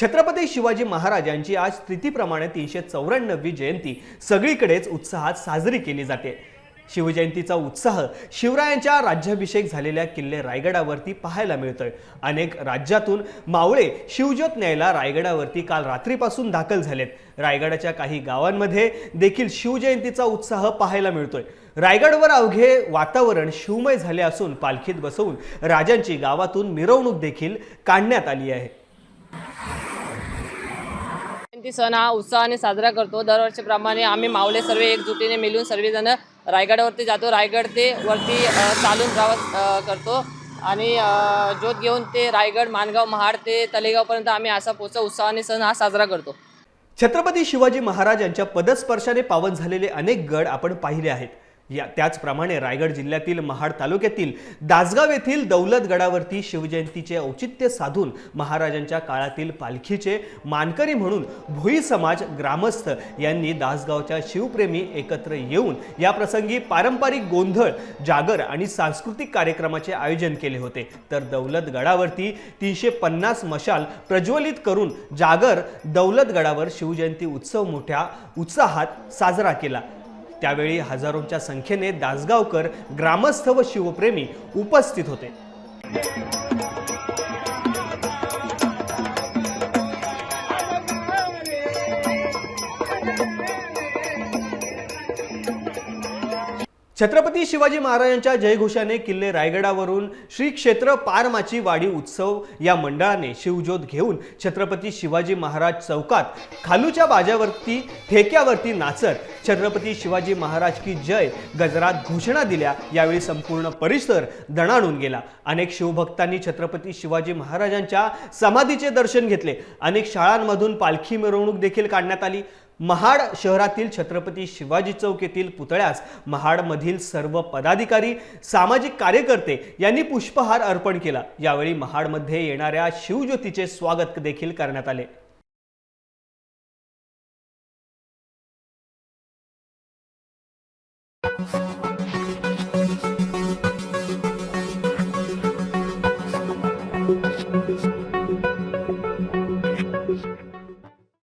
छत्रपती शिवाजी महाराज यांची आज स्थितीप्रमाणे तीनशे चौऱ्याण्णवी जयंती सगळीकडेच उत्साहात साजरी केली जाते. शिवजयंतीचा उत्साह शिवरायांच्या राज्याभिषेक झालेल्या किल्ले रायगडावरती पाहायला मिळतोय. अनेक राज्यातून मावळे शिवज्योत न्यायला रायगडावरती काल रात्रीपासून दाखल झालेत. रायगडाच्या काही गावांमध्ये देखील शिवजयंतीचा उत्साह पाहायला मिळतोय. रायगडवर अवघे वातावरण शिवमय झाले असून पालखीत बसवून राजांची गावातून मिरवणूक देखील काढण्यात आली आहे. जयंती सण हा उत्साहाने साजरा करतो. दरवर्षीप्रमाणे आम्ही मावले सर्व एकजुटीने मिळून सर्वजण रायगडावरती जातो. रायगड ते वरती चालून प्रवास करतो. आणि ज्योत घेऊन ते रायगड माणगाव महाड ते तलेगावपर्यंत आम्ही असा पोचा उत्साहाने सण हा साजरा करतो. छत्रपती शिवाजी महाराज यांच्या पदस्पर्शाने पावन झालेले अनेक गड आपण पाहिले आहेत. या त्याचप्रमाणे रायगड जिल्ह्यातील महाड तालुक्यातील दासगाव येथील दौलतगडावरती शिवजयंतीचे औचित्य साधून महाराजांच्या काळातील पालखीचे मानकरी म्हणून भोई समाज ग्रामस्थ यांनी दासगावच्या शिवप्रेमी एकत्र येऊन या प्रसंगी पारंपरिक गोंधळ जागर आणि सांस्कृतिक कार्यक्रमाचे आयोजन केले होते. तर दौलतगडावरती तीनशे पन्नास मशाल प्रज्वलित करून जागर दौलतगडावर शिवजयंती उत्सव मोठ्या उत्साहात साजरा केला. त्यावेळी हजारोंच्या संख्येने दासगावकर ग्रामस्थ व शिवप्रेमी उपस्थित होते. छत्रपती शिवाजी महाराजांच्या जयघोषाने किल्ले रायगडावरून श्री क्षेत्र पारमाची वाडी उत्सव या मंडळाने शिवज्योत घेऊन छत्रपती शिवाजी महाराज चौकात खालूच्या बाजावरती ठेक्यावरती नाचत छत्रपती शिवाजी महाराज की जय गजरात घोषणा दिल्या. यावेळी संपूर्ण परिसर दणाणून गेला. अनेक शिवभक्तांनी छत्रपती शिवाजी महाराजांच्या समाधीचे दर्शन घेतले. अनेक शाळांमधून पालखी मिरवणूक देखील काढण्यात आली. महाड शहरातील छत्रपती शिवाजी चौक येथील पुतळ्यास महाडमधील सर्व पदाधिकारी सामाजिक कार्यकर्ते यांनी पुष्पहार अर्पण केला. यावेळी महाडमध्ये येणाऱ्या शिवज्योतीचे स्वागत देखील करण्यात आले. Thank you.